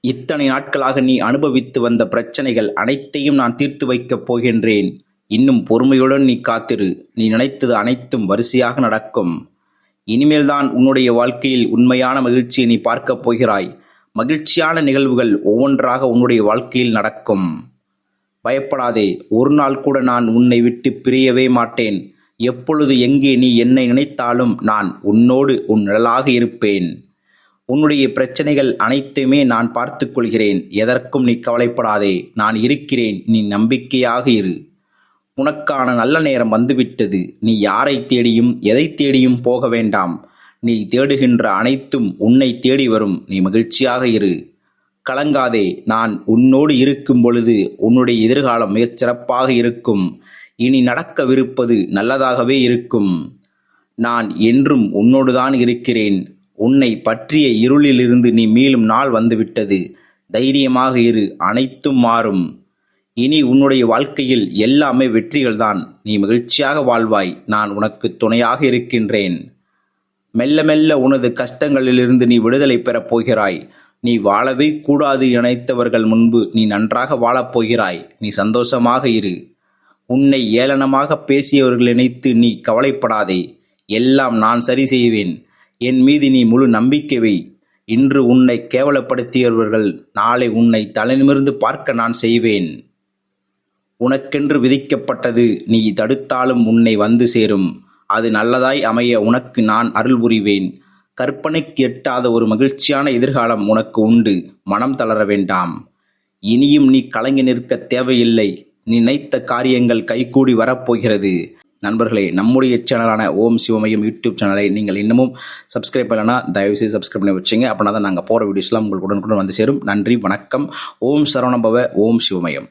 இத்தனை நாட்களாக நீ அனுபவித்து வந்த பிரச்சனைகள் அனைத்தையும் நான் தீர்த்து வைக்கப் போகின்றேன். இன்னும் பொறுமையுடன் நீ காத்திரு. நீ நினைத்தது அனைத்தும் வரிசையாக நடக்கும். இனிமேல்தான் உன்னுடைய வாழ்க்கையில் உண்மையான மகிழ்ச்சியை நீ பார்க்கப் போகிறாய். மகிழ்ச்சியான நிகழ்வுகள் ஒவ்வொன்றாக உன்னுடைய வாழ்க்கையில் நடக்கும். பயப்படாதே. ஒரு நாள் கூட நான் உன்னை விட்டு பிரியவே மாட்டேன். எப்பொழுது எங்கே நீ என்னை நினைத்தாலும் நான் உன்னோடு உன் நிழலாக இருப்பேன். உன்னுடைய பிரச்சனைகள் அனைத்துமே நான் பார்த்து கொள்கிறேன். எதற்கும் நீ கவலைப்படாதே. நான் இருக்கிறேன். நீ நம்பிக்கையாக இரு. உனக்கான நல்ல நேரம் வந்துவிட்டது. நீ யாரை தேடியும் எதை தேடியும் போக வேண்டாம். நீ தேடுகின்ற அனைத்தும் உன்னை தேடி வரும். நீ மகிழ்ச்சியாக இரு. கலங்காதே. நான் உன்னோடு இருக்கும் பொழுது உன்னுடைய எதிர்காலம் மிகச் சிறப்பாக இருக்கும். இனி நடக்கவிருப்பது நல்லதாகவே இருக்கும். நான் என்றும் உன்னோடுதான் இருக்கிறேன். உன்னை பற்றிய இருளிலிருந்து நீ மீளும் நாள் வந்துவிட்டது. தைரியமாக இரு அனைத்தும் மாறும். இனி உன்னுடைய வாழ்க்கையில் எல்லாமே வெற்றிகள்தான். நீ மகிழ்ச்சியாக வாழ்வாய். நான் உனக்கு துணையாக இருக்கின்றேன். மெல்ல மெல்ல உனது கஷ்டங்களிலிருந்து நீ விடுதலை பெறப் போகிறாய். நீ வாழவே கூடாது நினைத்தவர்கள் முன்பு நீ நன்றாக வாழப் போகிறாய். நீ சந்தோஷமாக இரு. உன்னை ஏளனமாக பேசியவர்கள் நினைத்து நீ கவலைப்படாதே. எல்லாம் நான் சரி செய்வேன். என் மீது நீ முழு நம்பிக்கை வை. இன்று உன்னை கேவலப்படுத்தியவர்கள் நாளை உன்னை தலைநிமிர்ந்து பார்க்க நான் செய்வேன். உனக்கென்று விதிக்கப்பட்டது நீ தடுத்தாலும் உன்னை வந்து சேரும். அது நல்லதாய் அமைய உனக்கு நான் அருள் புரிவேன். கற்பனைக்கு எட்டாத ஒரு மகிழ்ச்சியான எதிர்காலம் உனக்கு உண்டு. மனம் தளர வேண்டாம். இனியும் நீ கலங்கி நிற்க தேவையில்லை. நீ நினைத்த காரியங்கள் கைகூடி வரப்போகிறது. நண்பர்களே நம்முடைய சேனலான ஓம் சிவமயம் யூடியூப் சேனலை நீங்கள் இன்னமும் சப்ஸ்கிரைப் பண்ணலன்னா தயவுசெய்து சப்ஸ்கிரைப் பண்ணி வச்சுங்க. அப்படின்னா தான் நாங்கள் போகிற வீடியோஸ்லாம் உங்களுக்கு உடனுக்குடன் வந்து சேரும். நன்றி வணக்கம். ஓம் சரவணபவ ஓம் சிவமயம்.